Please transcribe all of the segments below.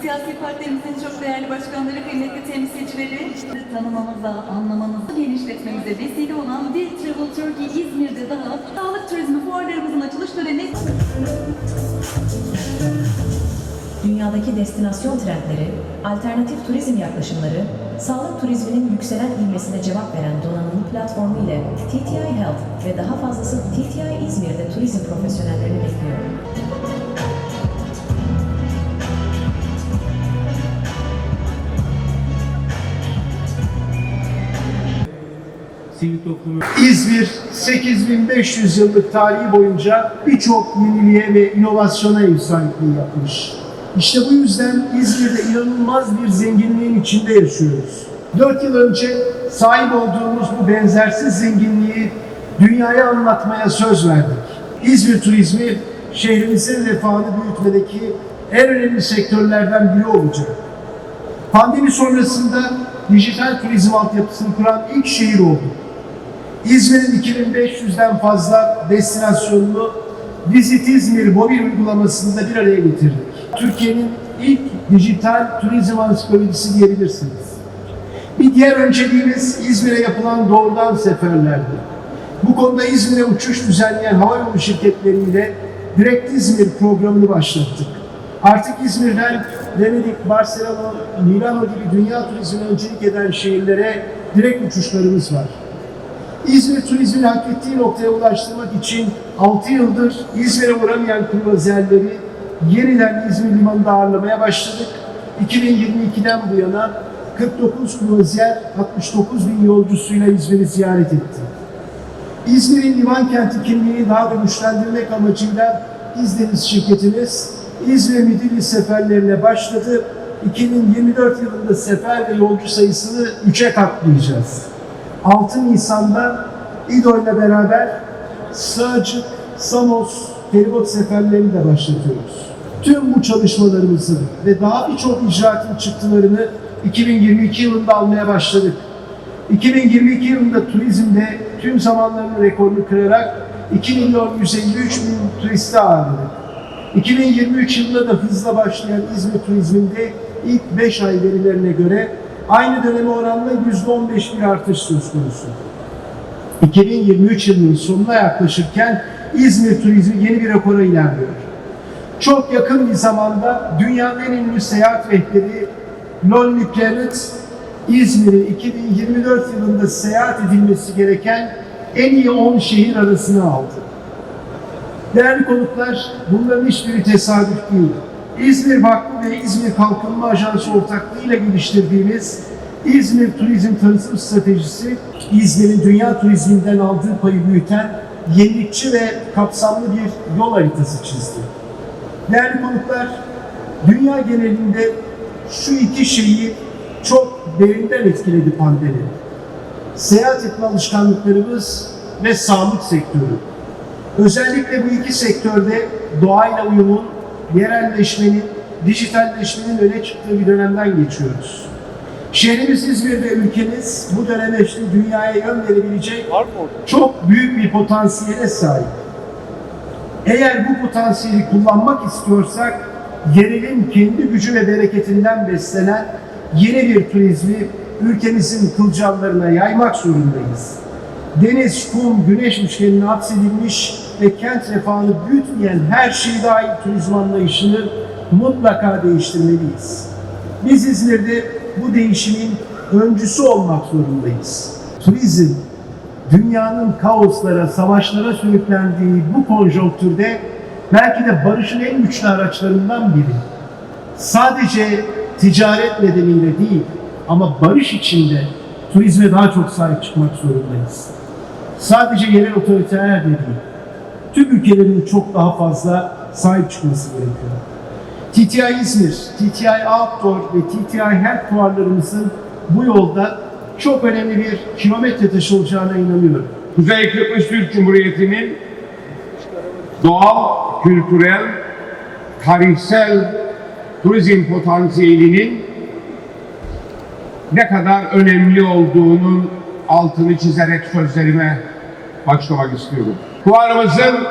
Siyasi partilerimizin çok değerli başkanları, kıymetli temsilcileri tanımamıza, anlamamıza, genişletmemize vesile olan bir Travel Turkey İzmir'de daha sağlık turizmi fuarlarımızın açılış töreni Dünyadaki destinasyon trendleri, alternatif turizm yaklaşımları, sağlık turizminin yükselen ilmesine cevap veren donanımlı platformu ile TTI Health ve daha fazlası TTI İzmir'de turizm profesyonellerini bekliyor. Sivil toplumu İzmir 8500 yıllık tarihi boyunca birçok yeniliğe ve inovasyona ev sahipliği yapmış. İşte bu yüzden İzmir'de inanılmaz bir zenginliğin içinde yaşıyoruz. 4 yıl önce sahip olduğumuz bu benzersiz zenginliği dünyaya anlatmaya söz verdik. İzmir turizmi şehrimizin refahını büyütmedeki en önemli sektörlerden biri olacak. Pandemi sonrasında dijital turizm altyapısını kuran ilk şehir olduk. İzmir'in 2500'den fazla destinasyonunu Visit İzmir mobil uygulamasında bir araya getirdik. Türkiye'nin ilk dijital turizm ansiklopedisi diyebilirsiniz. Bir diğer önceliğimiz İzmir'e yapılan doğrudan seferlerdi. Bu konuda İzmir'e uçuş düzenleyen havayolu şirketleriyle Direkt İzmir programını başlattık. Artık İzmir'den Venedik, Barcelona, Milano gibi dünya turizmine öncelik eden şehirlere direkt uçuşlarımız var. İzmir turizmini hak ettiği noktaya ulaştırmak için 6 yıldır İzmir'e uğramayan kruvazerleri yeniden İzmir limanında ağırlamaya başladık. 2022'den bu yana 49 kruvazer 69 bin yolcusuyla İzmir'i ziyaret etti. İzmir'in liman kenti kimliğini daha da güçlendirmek amacıyla İzdeniz şirketimiz İzmir Midilli seferlerine başladı. 2024 yılında sefer ve yolcu sayısını 3'e katlayacağız. 6 Nisan'da İDO ile beraber Sığacık, Samos, feribot seferlerini de başlatıyoruz. Tüm bu çalışmalarımızın ve daha birçok icraatın çıktılarını 2022 yılında almaya başladık. 2022 yılında turizmde tüm zamanların rekorunu kırarak 2 milyon 153 bin turisti ağırladık. 2023 yılında da hızla başlayan İzmir turizminde ilk 5 ay verilerine göre aynı döneme oranla %15 bir artış söz konusu. 2023 yılının sonuna yaklaşırken İzmir turizmi yeni bir rekora ilerliyor. Çok yakın bir zamanda dünyanın en ünlü seyahat rehberi Lonely Planet, İzmir'i 2024 yılında seyahat edilmesi gereken en iyi 10 şehir arasına aldı. Değerli konuklar, bunların hiçbiri tesadüf değil. İzmir Vakfı ve İzmir Kalkınma Ajansı ortaklığıyla geliştirdiğimiz İzmir Turizm Tanıtım Stratejisi, İzmir'in dünya turizminden aldığı payı büyüten yenilikçi ve kapsamlı bir yol haritası çizdi. Değerli konuklar, dünya genelinde şu iki şeyi çok derinden etkiledi pandemi. Seyahat etme alışkanlıklarımız ve sağlık sektörü. Özellikle bu iki sektörde doğayla uyumun, yerelleşmenin, dijitalleşmenin öne çıktığı bir dönemden geçiyoruz. Şehrimiz İzmir ve ülkemiz bu döneme işte dünyaya yön verebilecek çok büyük bir potansiyele sahip. Eğer bu potansiyeli kullanmak istiyorsak yerelin kendi gücü ve bereketinden beslenen yeni bir turizmi ülkemizin kılcallarına yaymak zorundayız. Deniz, kum, güneş üçgenine hapsedilmiş ve kent refahını büyütmeyen her şey dahil turizm anlayışını mutlaka değiştirmeliyiz. Biz İzmir'de bu değişimin öncüsü olmak zorundayız. Turizm, dünyanın kaoslara, savaşlara sürüklendiği bu konjonktürde belki de barışın en güçlü araçlarından biri. Sadece ticaret nedeniyle değil ama barış içinde turizme daha çok sahip çıkmak zorundayız. Sadece yerel otoriteler de değil. Tüm ülkelerin çok daha fazla sahip çıkması gerekiyor. TTI İzmir, TTI Outdoor ve TTI Health fuarlarımızın bu yolda çok önemli bir kilometre taşı olacağına inanıyorum. Kuzey Kıbrıs Türk Cumhuriyeti'nin doğal, kültürel, tarihsel turizm potansiyelinin ne kadar önemli olduğunun altını çizerek sözlerime başlamak istiyorum. Fuarımızın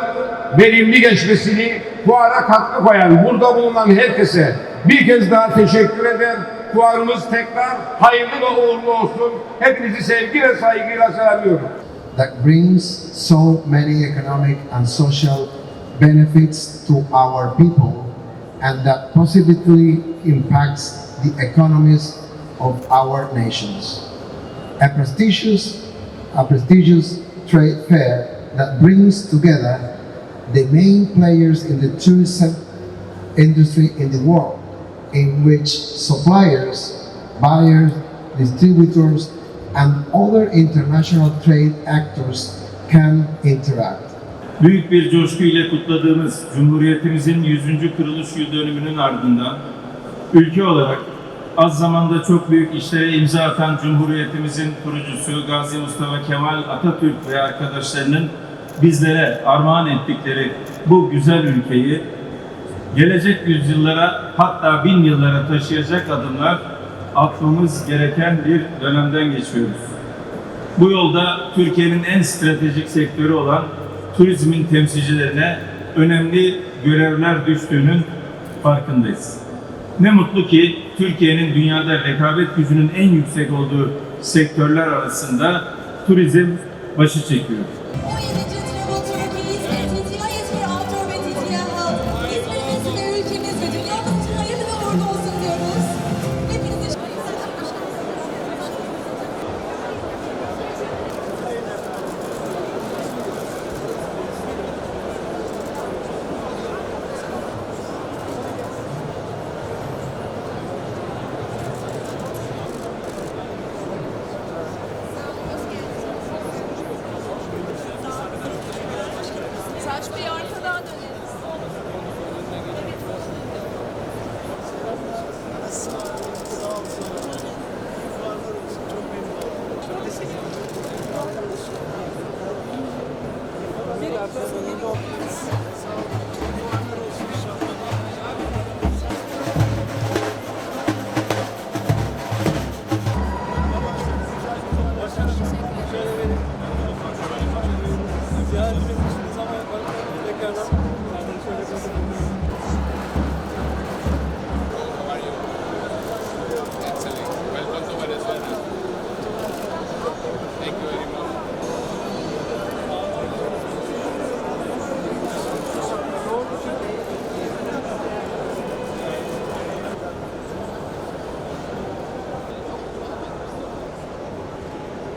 verimli geçmesini fuara katkı koyan, burada bulunan herkese bir kez daha teşekkür eder. Fuarımız tekrar hayırlı ve uğurlu olsun. Hepinizi sevgiyle, saygıyla selamlıyorum. that brings so many economic and social benefits to our people and that positively impacts the economies of our nations. A prestigious, a prestigious trade fair that brings together the main players in the tourism industry in the world, in which suppliers, buyers, distributors, and other international trade actors can interact. Büyük bir coşkuyla kutladığımız Cumhuriyetimizin 100. kuruluş yıl dönümünün ardından ülke olarak az zamanda çok büyük işlere imza atan Cumhuriyetimizin kurucusu Gazi Mustafa Kemal Atatürk ve arkadaşlarının bizlere armağan ettikleri bu güzel ülkeyi gelecek yüzyıllara hatta bin yıllara taşıyacak adımlar atmamız gereken bir dönemden geçiyoruz. Bu yolda Türkiye'nin en stratejik sektörü olan turizmin temsilcilerine önemli görevler düştüğünün farkındayız. Ne mutlu ki Türkiye'nin dünyada rekabet gücünün en yüksek olduğu sektörler arasında turizm başı çekiyor. Saç bir arkadan döneriz.